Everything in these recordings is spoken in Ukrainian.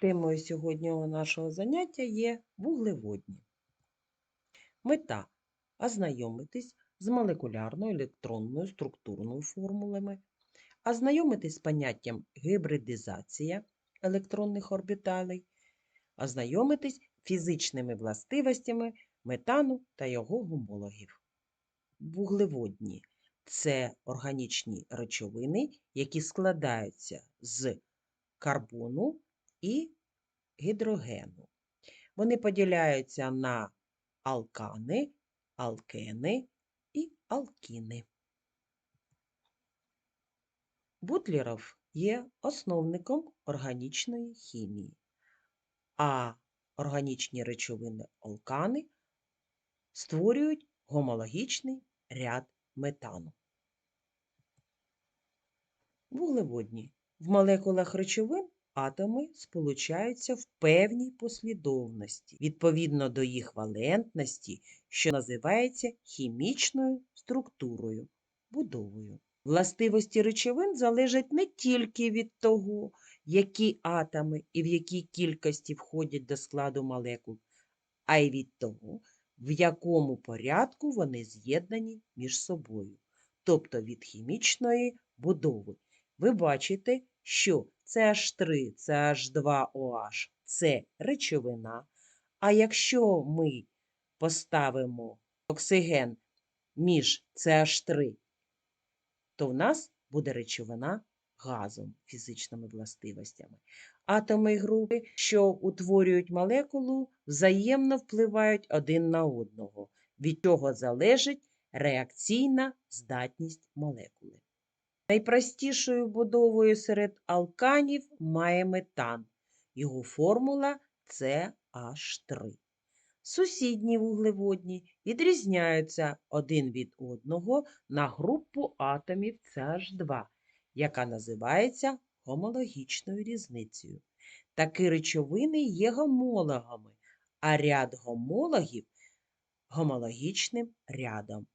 Темою сьогоднішнього нашого заняття є вуглеводні. Мета ознайомитись з молекулярною, електронною, структурною формулами, ознайомитись з поняттям гібридизація електронних орбіталей, ознайомитись фізичними властивостями метану та його гомологів. Вуглеводні це органічні речовини, які складаються з карбону і гідрогену. Вони поділяються на алкани, алкени і алкіни. Бутлеров є основником органічної хімії, а органічні речовини алкани створюють гомологічний ряд метану. Вуглеводні. В молекулах речовин атоми сполучаються в певній послідовності відповідно до їх валентності, що називається хімічною структурою, будовою. Властивості речовин залежать не тільки від того, які атоми і в якій кількості входять до складу молекул, а й від того, в якому порядку вони з'єднані між собою, тобто від хімічної будови. Ви бачите, що CH3, CH2OH – це речовина, а якщо ми поставимо оксиген між CH3, то в нас буде речовина газом фізичними властивостями. Атоми групи, що утворюють молекулу, взаємно впливають один на одного, від чого залежить реакційна здатність молекули. Найпростішою будовою серед алканів має метан. Його формула CH3. Сусідні вуглеводні відрізняються один від одного на групу атомів CH2, яка називається гомологічною різницею. Такі речовини є гомологами, а ряд гомологів гомологічним рядом.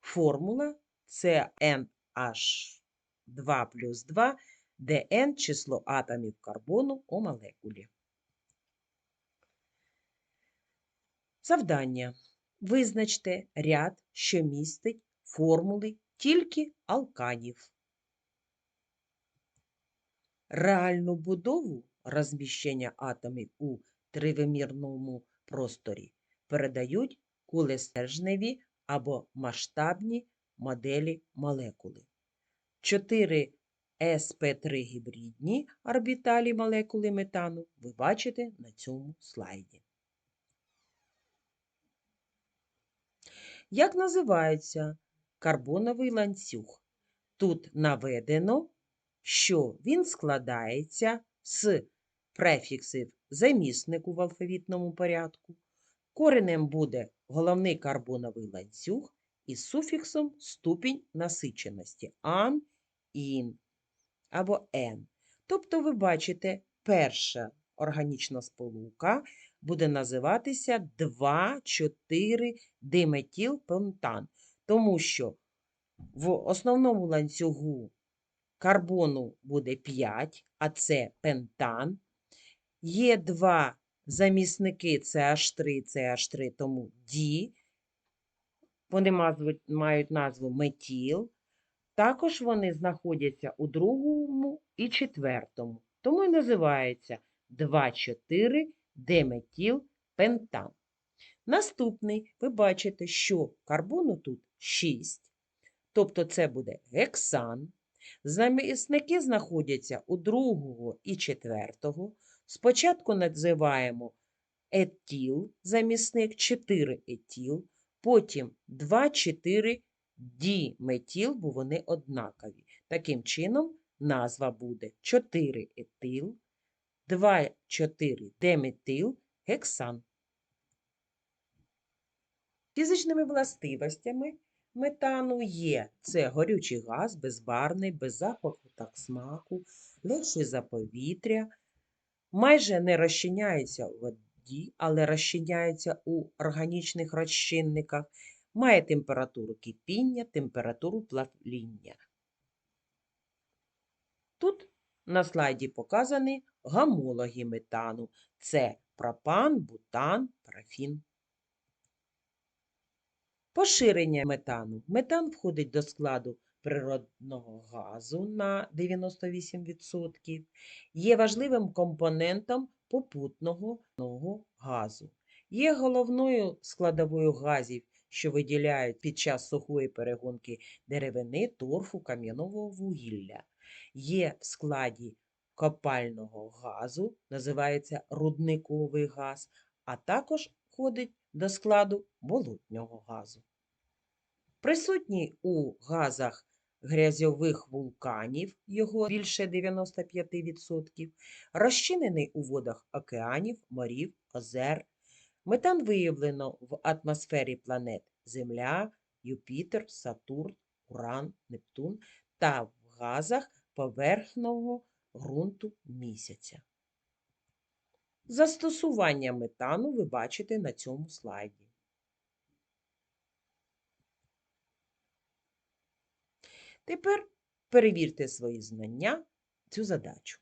Формула це NH2 плюс 2, де N – число атомів карбону у молекулі. Завдання. Визначте ряд, що містить формули тільки алканів. Реальну будову розміщення атомів у тривимірному просторі передають кулестержневі або масштабні моделі молекули. 4 sp3 гібридні орбіталі молекули метану ви бачите на цьому слайді. Як називається карбоновий ланцюг? Тут наведено, що він складається з префіксів заміснику в алфавітному порядку. Коренем буде головний карбоновий ланцюг із суфіксом ступінь насиченості ан, ін або ен. Тобто, ви бачите, перша органічна сполука буде називатися 2,4 диметілпентан, тому що в основному ланцюгу карбону буде 5, а це пентан. Є два замісники CH3, CH3, тому D. Вони мають назву метіл. Також вони знаходяться у другому і четвертому, тому і називається 2,4 диметілпентан. Наступний ви бачите, що карбону тут 6, тобто це буде гексан. Замісники знаходяться у другого і четвертого. Спочатку називаємо етіл, замісник 4 етіл, потім 2,4 діметіл, бо вони однакові. Таким чином, назва буде 4 етил, 2,4 деметил, гексан. Фізичними властивостями метану є це горючий газ, безбарний, без запаху та смаку, легший за повітря, майже не розчиняється у але розчиняється у органічних розчинниках, має температуру кипіння, температуру плавління. Тут на слайді показані гомологи метану. Це пропан, бутан, парафін. Поширення метану. Метан входить до складу природного газу на 98%, є важливим компонентом попутного газу. Є головною складовою газів, що виділяють під час сухої перегонки деревини, торфу, кам'яного вугілля. Є в складі копального газу, називається рудниковий газ, а також входить до складу болотнього газу. Присутній у газах грязьових вулканів, його більше 95%, розчинений у водах океанів, морів, озер. Метан виявлено в атмосфері планет Земля, Юпітер, Сатурн, Уран, Нептун та в газах поверхного ґрунту місяця. Застосування метану ви бачите на цьому слайді. Тепер перевірте свої знання цю задачу.